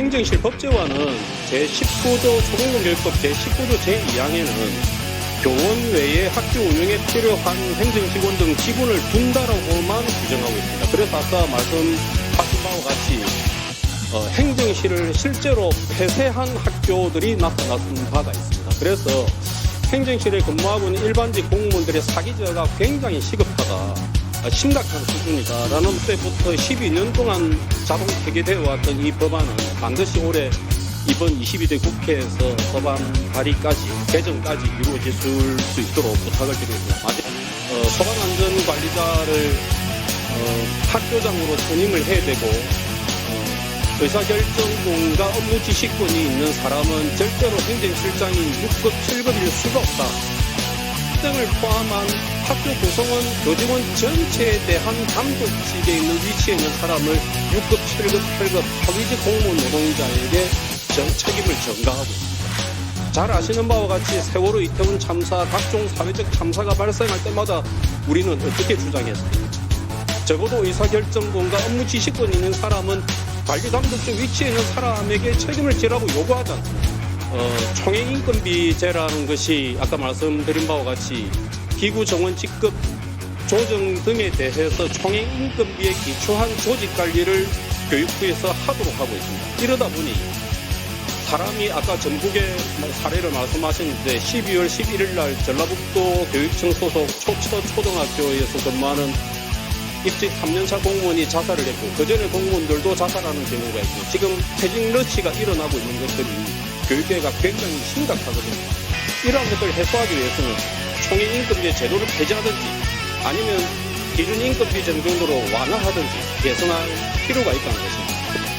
행정실 법제화는 제19조 초등교육법 제19조 제2항에는 교원 외에 학교 운영에 필요한 행정직원 등 지분을 둔다라고만 규정하고 있습니다. 그래서 아까 말씀하신 바와 같이 어, 행정실을 실제로 폐쇄한 학교들이 나타났던 바가 있습니다. 그래서 행정실에 근무하고 있는 일반직 공무원들의 사기자가 굉장히 시급하다. 아, 심각한 수준이다라는 때부터 12년 동안 자동 폐기되어 왔던 이 법안은 반드시 올해 이번 22대 국회에서 법안 발의까지 개정까지 이루어질 수 있도록 부탁을 드리겠습니다. 아직 어, 소방안전관리자를 어, 학교장으로 선임을 해야 되고 어, 의사결정권과 업무 지시권이 있는 사람은 절대로 행정실장인 6급, 7급일 수가 없다. 등을 포함한 학교 구성원, 교직원 전체에 대한 감독직에 있는 위치에 있는 사람을 6급, 7급, 8급 하위직 공무원 노동자에게 전 책임을 전가하고 있습니다. 잘 아시는 바와 같이 세월호 이태원 참사, 각종 사회적 참사가 발생할 때마다 우리는 어떻게 주장했습니까? 적어도 의사결정권과 업무 지시권이 있는 사람은 관리 감독적 위치에 있는 사람에게 책임을 지라고 요구하지 않습니다. 어, 총액 인건비제라는 것이 아까 말씀드린 바와 같이 기구 정원 직급 조정 등에 대해서 총액인건비에 기초한 조직 관리를 교육부에서 하도록 하고 있습니다. 이러다 보니 사람이 아까 전국의 사례를 말씀하셨는데 12월 11일 날 전라북도 교육청 소속 초초 초등학교에서 근무하는 입직 3년차 공무원이 자살을 했고 그전에 공무원들도 자살하는 경우가 있고 지금 퇴직 러시가 일어나고 있는 것들이 교육계가 굉장히 심각하거든요. 이러한 것들을 해소하기 위해서는 총액임금제 제도를 폐지하든지 아니면 기준임금비 정도로 완화하든지 개선할 필요가 있다는 것입니다.